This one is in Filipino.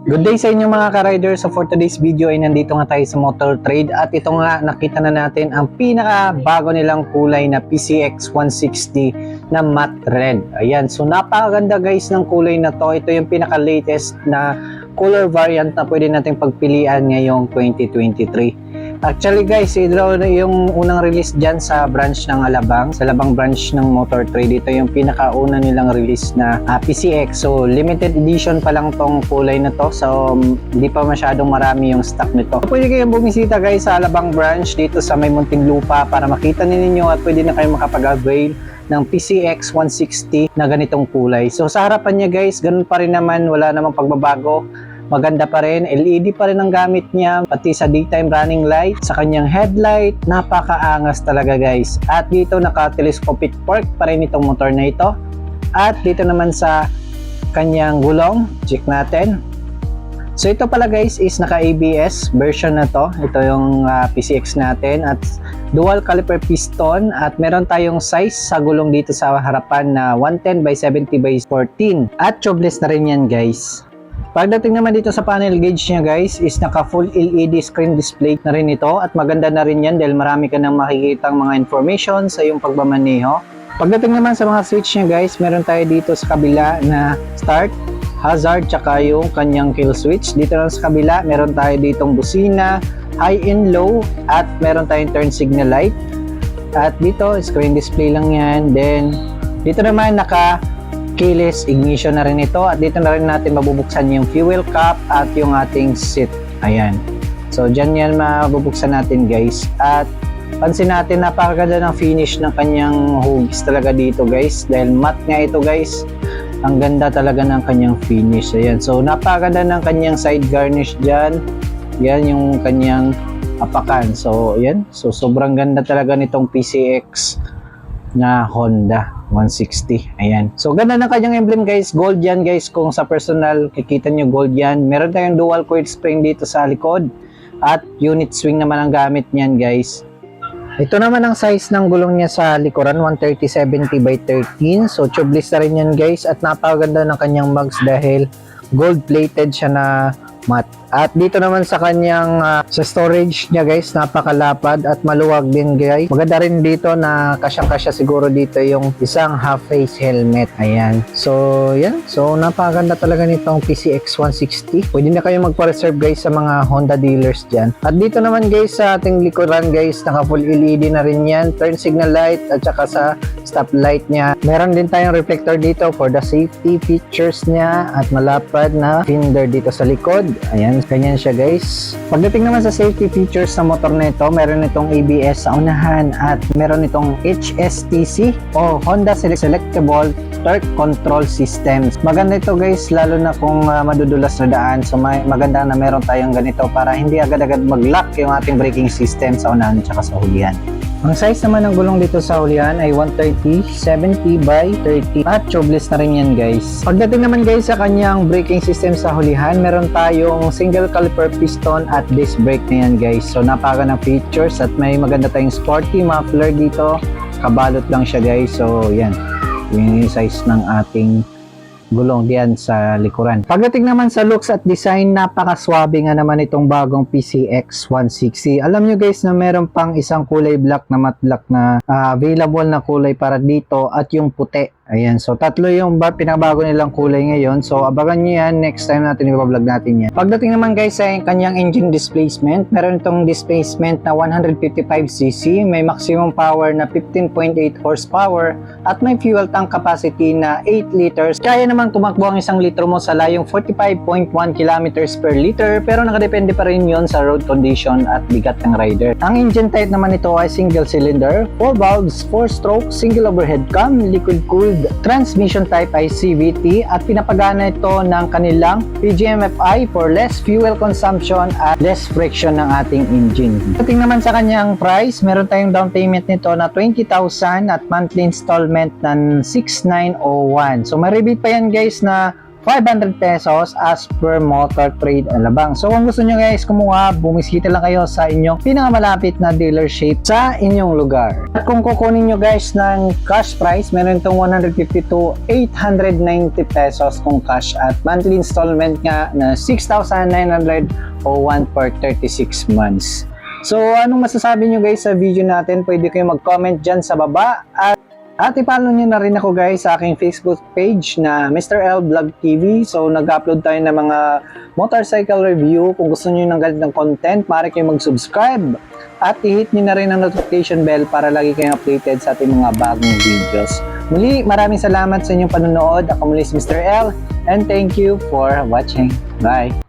Good day sa inyo mga ka-rider. So for today's video ay nandito nga tayo sa Motor Trade at ito nga nakita na natin ang pinaka bago nilang kulay na PCX 160 na matte red. Ayan, so napakaganda guys ng kulay na to. Ito yung pinaka latest na color variant na pwede nating pagpilian ngayong 2023. Actually guys, ito yung unang release dyan sa branch ng Alabang, sa Alabang branch ng Motor Trade. Ito yung pinakauna nilang release na ah, PCX. So limited edition pa lang tong kulay na to. So um, hindi pa masyadong marami yung stock nito. So, pwede kayong bumisita guys sa Alabang branch dito sa May Muntinlupa para makita ninyo at pwede na kayong makapag-avail ng PCX 160 na ganitong kulay. So sa harapan niya guys, ganun pa rin naman, wala namang pagbabago maganda pa rin, LED pa rin ang gamit niya, pati sa daytime running light, sa kanyang headlight, napakaangas talaga guys. At dito naka-telescopic fork pa rin itong motor na ito. At dito naman sa kanyang gulong, check natin. So ito pala guys is naka-ABS version na to. Ito yung ah, PCX natin at dual caliper piston at meron tayong size sa gulong dito sa harapan na 110 by 70 by 14 at tubeless na rin yan guys. Pagdating naman dito sa panel gauge niya guys is naka full LED screen display na rin ito at maganda na rin yan dahil marami ka nang makikitang mga information sa iyong pagmamaneho. Pagdating naman sa mga switch niya guys, meron tayo dito sa kabila na start, hazard, tsaka yung kanyang kill switch. Dito naman sa kabila, meron tayo ditong busina, high and low, at meron tayong turn signal light. At dito, screen display lang yan. Then, dito naman naka keyless ignition na rin ito at dito na rin natin mabubuksan yung fuel cap at yung ating seat. Ayan. So, dyan yan mabubuksan natin guys. At pansin natin napakaganda ng finish ng kanyang hugis talaga dito guys. Dahil matte nga ito guys. Ang ganda talaga ng kanyang finish. Ayan. So, napakaganda ng kanyang side garnish dyan. Yan yung kanyang apakan. So, yan. So, sobrang ganda talaga nitong PCX na Honda 160. Ayan. So, ganda ng kanyang emblem guys. Gold yan guys. Kung sa personal, kikita nyo gold yan. Meron tayong dual coil spring dito sa likod. At unit swing naman ang gamit niyan guys. Ito naman ang size ng gulong niya sa likuran, 130-70 by 13. So, tubeless na rin yan guys. At napakaganda ng kanyang mugs dahil gold plated siya na matte. At dito naman sa kanyang ah, sa storage niya guys, napakalapad at maluwag din guys. Maganda rin dito na kasya-kasya siguro dito yung isang half face helmet. Ayan. So, yan. So, napakaganda talaga nitong PCX 160. Pwede na kayo magpa-reserve guys sa mga Honda dealers dyan. At dito naman guys sa ating likuran guys, naka full LED na rin yan. Turn signal light at saka sa stop light niya. Meron din tayong reflector dito for the safety features niya at malapad na fender dito sa likod. Ayan, ganyan siya guys. Pagdating naman sa safety features sa motor na ito, meron itong ABS sa unahan at meron itong HSTC o Honda Select Selectable Torque Control Systems. Maganda ito guys, lalo na kung ah, madudulas na daan. So maganda na meron tayong ganito para hindi agad-agad mag-lock yung ating braking system sa unahan at sa hulihan. Ang size naman ng gulong dito sa hulihan ay 130, 70 by 30 at tubeless na rin yan guys. Pagdating naman guys sa kanyang braking system sa hulihan, meron tayong single caliper piston at disc brake na yan guys. So napaka ng features at may maganda tayong sporty muffler dito. Kabalot lang siya guys. So yan, yun yung size ng ating gulong diyan sa likuran. Pagdating naman sa looks at design, napakaswabe nga naman itong bagong PCX 160. Alam nyo guys na meron pang isang kulay black na matte black na ah, available na kulay para dito at yung puti. Ayan, so tatlo yung ba, pinabago nilang kulay ngayon. So abangan nyo yan, next time natin ibablog natin yan. Pagdating naman guys sa kanyang engine displacement, meron itong displacement na 155cc, may maximum power na 15.8 horsepower, at may fuel tank capacity na 8 liters. Kaya naman tumakbo ang isang litro mo sa layong 45.1 kilometers per liter, pero nakadepende pa rin yon sa road condition at bigat ng rider. Ang engine type naman ito ay single cylinder, 4 valves, 4 stroke, single overhead cam, liquid cooled transmission type ay CVT at pinapagana ito ng kanilang PGMFI for less fuel consumption at less friction ng ating engine. Pagdating naman sa kanyang price, meron tayong down payment nito na 20,000 at monthly installment ng 6,901. So may rebate pa yan guys na 500 pesos as per motor trade alabang. So kung gusto nyo guys kumuha, bumisita lang kayo sa inyong pinakamalapit na dealership sa inyong lugar. At kung kukunin nyo guys ng cash price, meron itong 150 to 890 pesos kung cash at monthly installment nga na 6,900 o 1 per 36 months. So anong masasabi nyo guys sa video natin? Pwede kayo mag-comment dyan sa baba at at i-follow nyo na rin ako guys sa aking Facebook page na Mr. L Vlog TV. So nag-upload tayo ng mga motorcycle review. Kung gusto nyo ng ganitong content, maaari kayo mag-subscribe. At i-hit nyo na rin ang notification bell para lagi kayong updated sa ating mga bagong videos. Muli, maraming salamat sa inyong panonood. Ako muli si Mr. L and thank you for watching. Bye!